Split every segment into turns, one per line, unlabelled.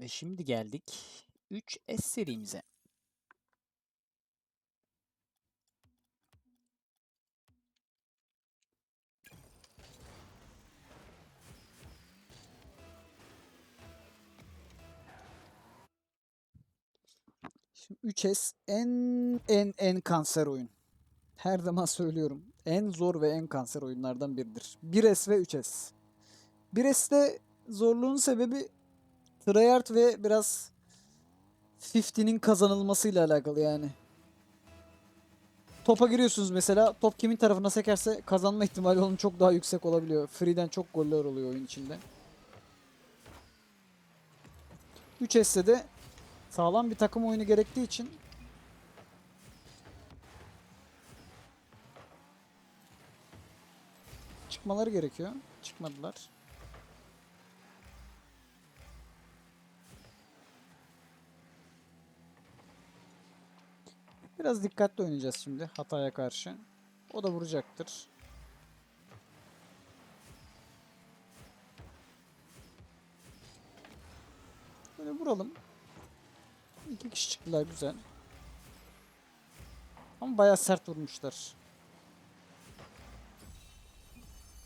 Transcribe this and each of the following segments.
Ve şimdi geldik 3S serimize. Şimdi 3S en en en kanser oyun. Her zaman söylüyorum. En zor ve en kanser oyunlardan biridir. 1S ve 3S. 1S'te zorluğun sebebi tryhard ve biraz 50'nin kazanılmasıyla alakalı yani. Topa giriyorsunuz mesela. Top kimin tarafına sekerse kazanma ihtimali onun çok daha yüksek olabiliyor. Free'den çok goller oluyor oyun içinde. 3S'te de sağlam bir takım oyunu gerektiği için çıkmaları gerekiyor. Çıkmadılar. Biraz dikkatli oynayacağız şimdi hataya karşı. O da vuracaktır. Böyle vuralım. İki kişi çıktılar güzel. Ama bayağı sert vurmuşlar.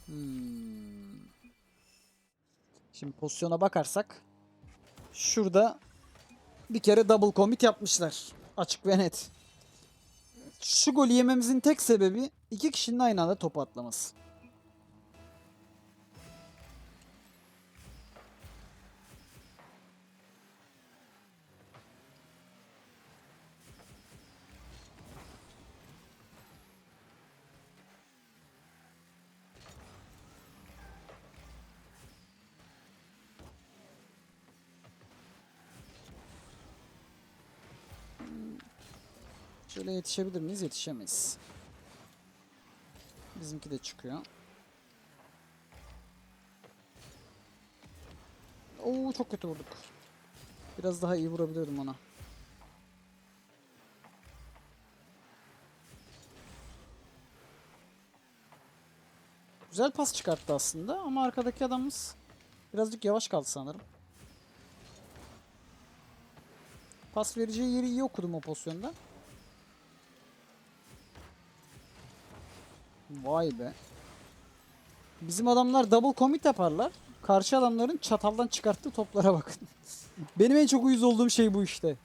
Hmm. Şimdi pozisyona bakarsak şurada bir kere double commit yapmışlar. Açık ve net. Şu golü yememizin tek sebebi iki kişinin aynı anda topu atlaması. Şöyle yetişebilir miyiz? Yetişemeyiz. Bizimki de çıkıyor. Oo çok kötü vurduk. Biraz daha iyi vurabilirdim ona. Güzel pas çıkarttı aslında ama arkadaki adamımız birazcık yavaş kaldı sanırım. Pas vereceği yeri iyi okudum o pozisyonda. Vay be. Bizim adamlar double commit yaparlar. Karşı adamların çataldan çıkarttığı toplara bakın. Benim en çok uyuz olduğum şey bu işte.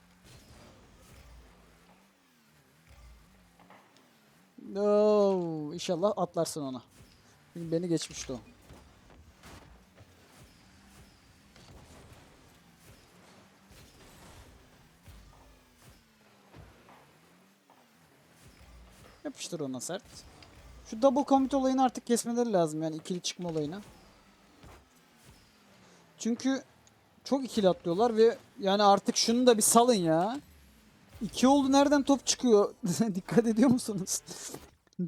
No, inşallah atlarsın ona. Beni geçmişti o. Yapıştır ona sert. Şu double commit olayını artık kesmeleri lazım yani ikili çıkma olayını. Çünkü çok ikili atlıyorlar ve yani artık şunu da bir salın ya. İki oldu nereden top çıkıyor? Dikkat ediyor musunuz?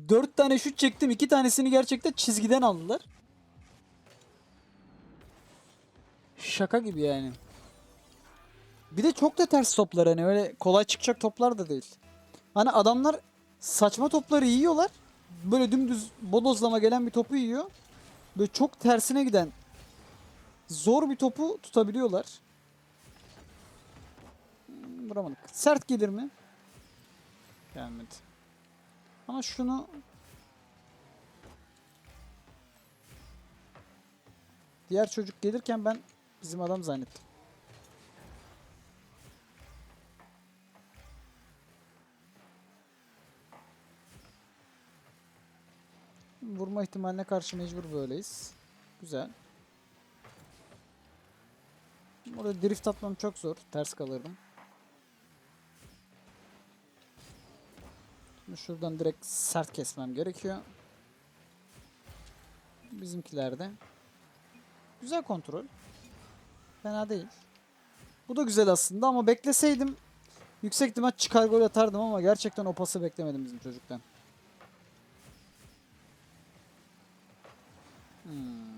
Dört tane şut çektim. iki tanesini gerçekten çizgiden aldılar. Şaka gibi yani. Bir de çok da ters toplar hani öyle kolay çıkacak toplar da değil. Hani adamlar saçma topları yiyorlar böyle dümdüz bodozlama gelen bir topu yiyor. Böyle çok tersine giden zor bir topu tutabiliyorlar. Vuramadık. Sert gelir mi? Gelmedi. Ama şunu diğer çocuk gelirken ben bizim adam zannettim. Vurma ihtimaline karşı mecbur böyleyiz. Güzel. Orada drift atmam çok zor. Ters kalırdım. Şimdi şuradan direkt sert kesmem gerekiyor. Bizimkilerde. Güzel kontrol. Fena değil. Bu da güzel aslında ama bekleseydim yüksek ihtimal çıkar gol atardım ama gerçekten o pası beklemedim bizim çocuktan. Hmm.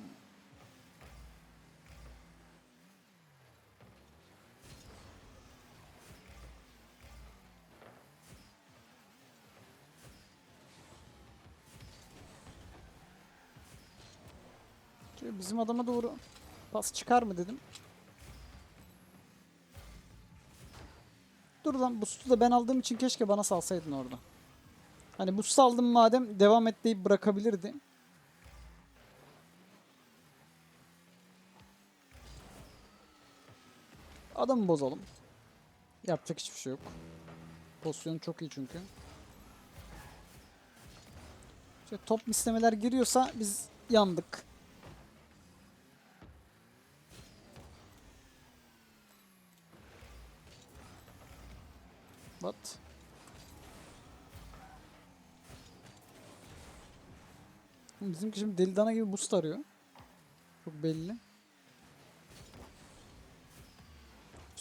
Bizim adama doğru pas çıkar mı dedim. Dur lan boost'u da ben aldığım için keşke bana salsaydın orada. Hani boost aldım madem devam et deyip bırakabilirdi. Adamı bozalım. Yapacak hiçbir şey yok. Pozisyon çok iyi çünkü. İşte top mislemeler giriyorsa biz yandık. What? Bizimki şimdi deli dana gibi boost arıyor. Çok belli.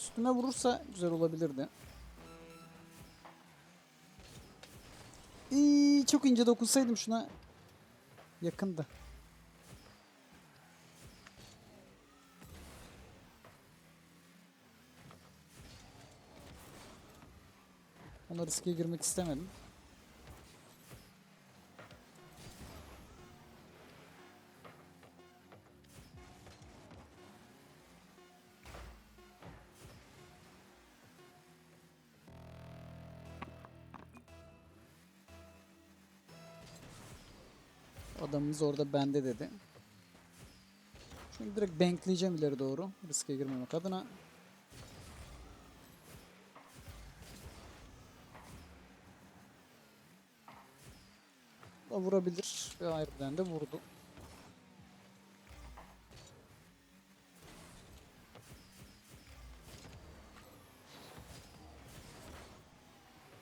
Üstüme vurursa güzel olabilirdi. İyi, çok ince dokunsaydım şuna. Yakındı. Ona riske girmek istemedim. Adamımız orada bende dedi. Şimdi direkt bankleyeceğim ileri doğru. Riske girmemek adına. Da vurabilir. Ve harbiden de vurdu.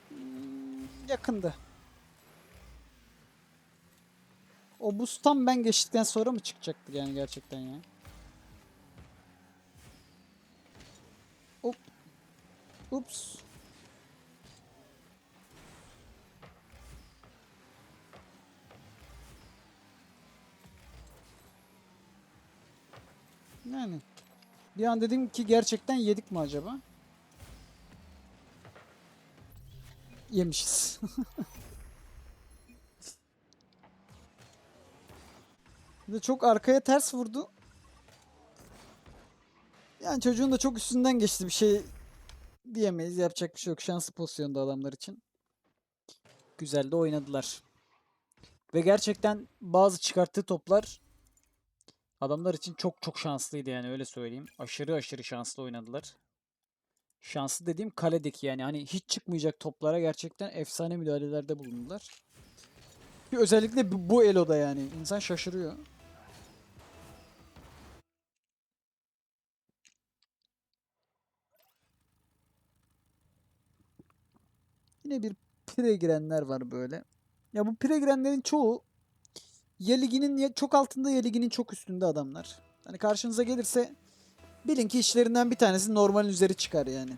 Hmm, yakındı. O boost'tan ben geçtikten sonra mı çıkacaktı yani gerçekten ya? Hop. Ups. Yani. Bir an dedim ki gerçekten yedik mi acaba? Yemişiz. De çok arkaya ters vurdu. Yani çocuğun da çok üstünden geçti bir şey diyemeyiz. Yapacak bir şey yok. Şanslı pozisyonda adamlar için. Güzel de oynadılar. Ve gerçekten bazı çıkarttığı toplar adamlar için çok çok şanslıydı yani öyle söyleyeyim. Aşırı aşırı şanslı oynadılar. Şanslı dediğim kaledeki yani hani hiç çıkmayacak toplara gerçekten efsane müdahalelerde bulundular. Özellikle bu eloda yani insan şaşırıyor. Yine bir pire girenler var böyle. Ya bu pire girenlerin çoğu ya liginin ya çok altında ya liginin çok üstünde adamlar. Hani karşınıza gelirse bilin ki işlerinden bir tanesi normalin üzeri çıkar yani.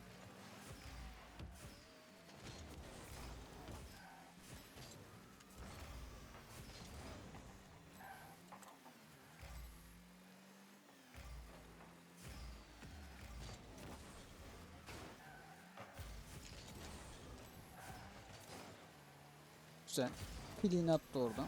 Güzel. Piliğini attı oradan.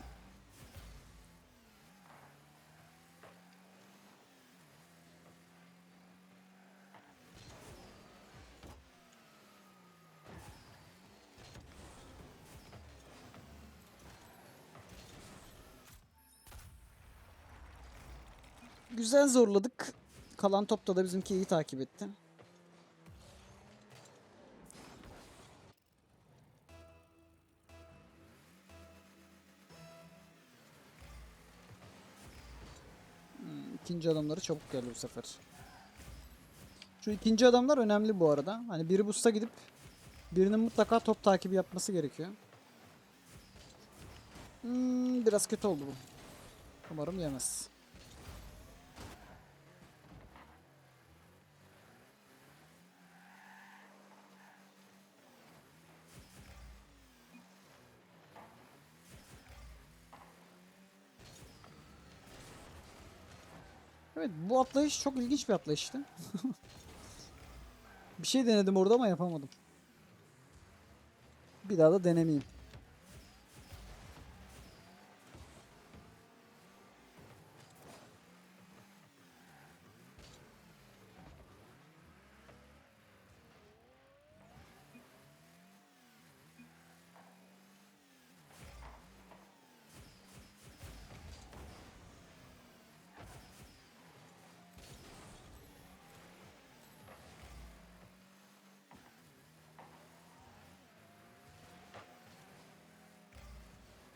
Güzel zorladık. Kalan topta da bizimki iyi takip etti. İkinci adamları çabuk geldi bu sefer. Şu ikinci adamlar önemli bu arada. Hani biri busta gidip birinin mutlaka top takibi yapması gerekiyor. Hmm, biraz kötü oldu bu. Umarım yemez. Evet bu atlayış çok ilginç bir atlayıştı. bir şey denedim orada ama yapamadım. Bir daha da denemeyeyim.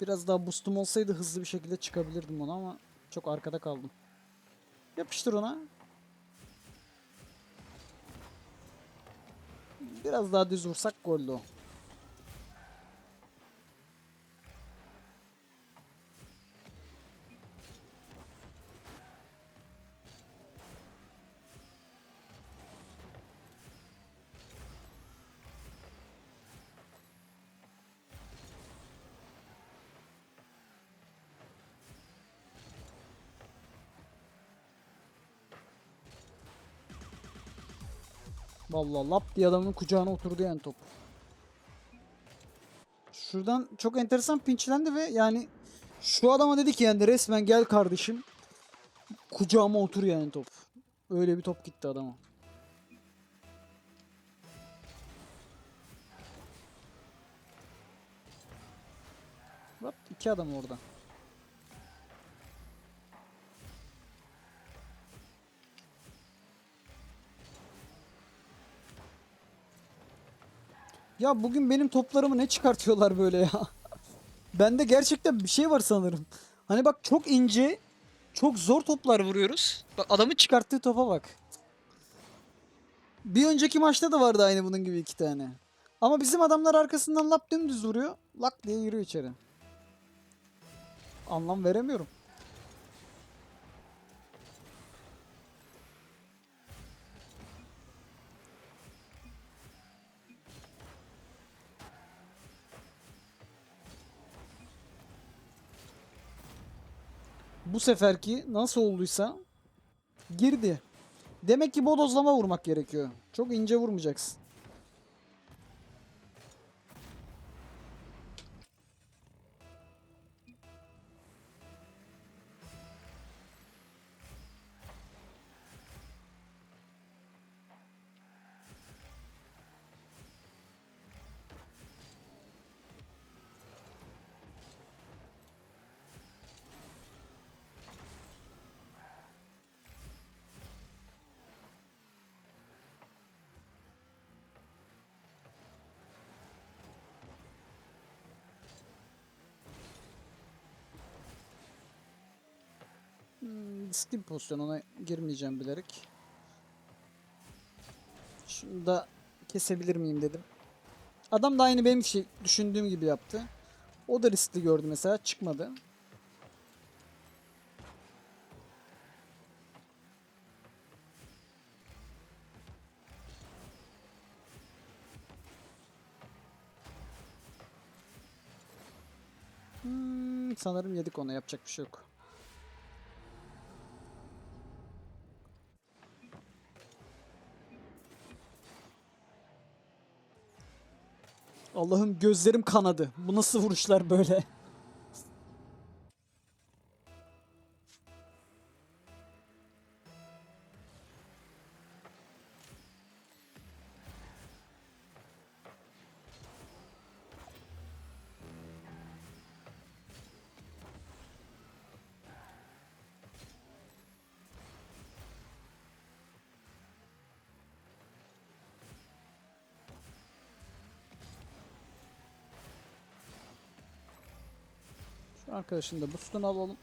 Biraz daha boostum olsaydı hızlı bir şekilde çıkabilirdim ona ama çok arkada kaldım. Yapıştır ona. Biraz daha düz vursak goldü o. Vallahi lap diye adamın kucağına oturdu yani top. Şuradan çok enteresan pinçlendi ve yani şu adama dedi ki yani resmen gel kardeşim kucağıma otur yani top. Öyle bir top gitti adama. Bak iki adam orada. Ya bugün benim toplarımı ne çıkartıyorlar böyle ya? Bende gerçekten bir şey var sanırım. Hani bak çok ince, çok zor toplar vuruyoruz. Bak adamın çıkarttığı topa bak. Bir önceki maçta da vardı aynı bunun gibi iki tane. Ama bizim adamlar arkasından lap dümdüz vuruyor. Lak diye giriyor içeri. Anlam veremiyorum. Seferki nasıl olduysa girdi. Demek ki bodozlama vurmak gerekiyor. Çok ince vurmayacaksın. Riskli bir pozisyon ona girmeyeceğim bilerek. Şunu da kesebilir miyim dedim. Adam da aynı benim şey düşündüğüm gibi yaptı. O da riskli gördü mesela çıkmadı. Hmm, sanırım yedik ona yapacak bir şey yok. Allah'ım gözlerim kanadı. Bu nasıl vuruşlar böyle? Arkadaşın da boostunu alalım.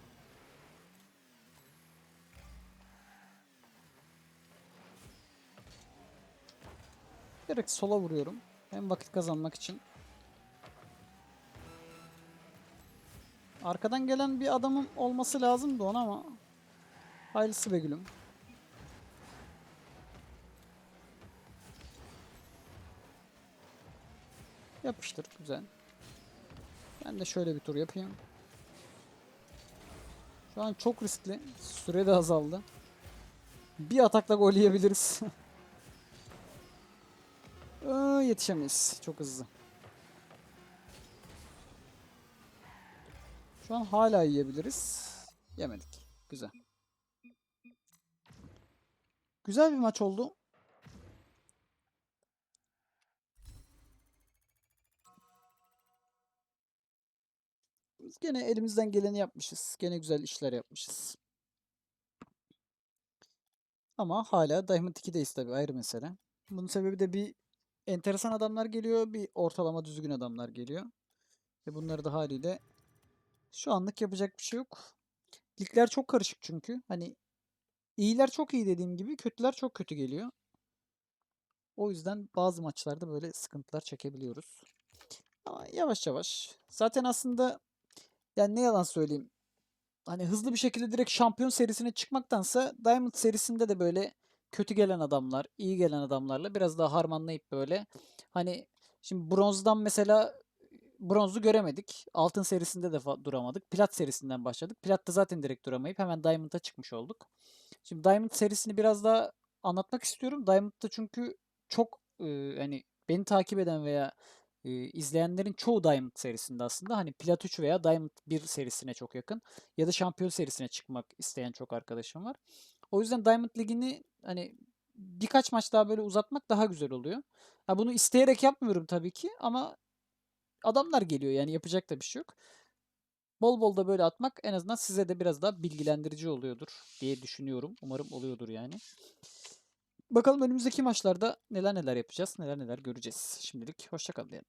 Direkt sola vuruyorum. Hem vakit kazanmak için. Arkadan gelen bir adamın olması lazımdı ona ama hayırlısı be gülüm. Yapıştır güzel. Ben de şöyle bir tur yapayım. Şu an çok riskli. Süre de azaldı. Bir atakla gol yiyebiliriz. Aa, yetişemeyiz. Çok hızlı. Şu an hala yiyebiliriz. Yemedik. Güzel. Güzel bir maç oldu. Gene elimizden geleni yapmışız. Gene güzel işler yapmışız. Ama hala Diamond 2'deyiz tabii ayrı mesele. Bunun sebebi de bir enteresan adamlar geliyor, bir ortalama düzgün adamlar geliyor. Ve bunları da haliyle Şu anlık yapacak bir şey yok. Ligler çok karışık çünkü. Hani iyiler çok iyi dediğim gibi kötüler çok kötü geliyor. O yüzden bazı maçlarda böyle sıkıntılar çekebiliyoruz. Ama yavaş yavaş. Zaten aslında yani ne yalan söyleyeyim. Hani hızlı bir şekilde direkt şampiyon serisine çıkmaktansa Diamond serisinde de böyle kötü gelen adamlar, iyi gelen adamlarla biraz daha harmanlayıp böyle hani şimdi bronzdan mesela bronzu göremedik. Altın serisinde de duramadık. Plat serisinden başladık. Plat'ta zaten direkt duramayıp hemen Diamond'a çıkmış olduk. Şimdi Diamond serisini biraz daha anlatmak istiyorum. Diamond'da çünkü çok e, hani beni takip eden veya e, izleyenlerin çoğu Diamond serisinde aslında hani Plat 3 veya Diamond 1 serisine çok yakın ya da şampiyon serisine çıkmak isteyen çok arkadaşım var. O yüzden Diamond Ligi'ni hani birkaç maç daha böyle uzatmak daha güzel oluyor. Ha bunu isteyerek yapmıyorum tabii ki ama adamlar geliyor yani yapacak da bir şey yok. Bol bol da böyle atmak en azından size de biraz daha bilgilendirici oluyordur diye düşünüyorum. Umarım oluyordur yani. Bakalım önümüzdeki maçlarda neler neler yapacağız, neler neler göreceğiz. Şimdilik hoşça kalın diyelim.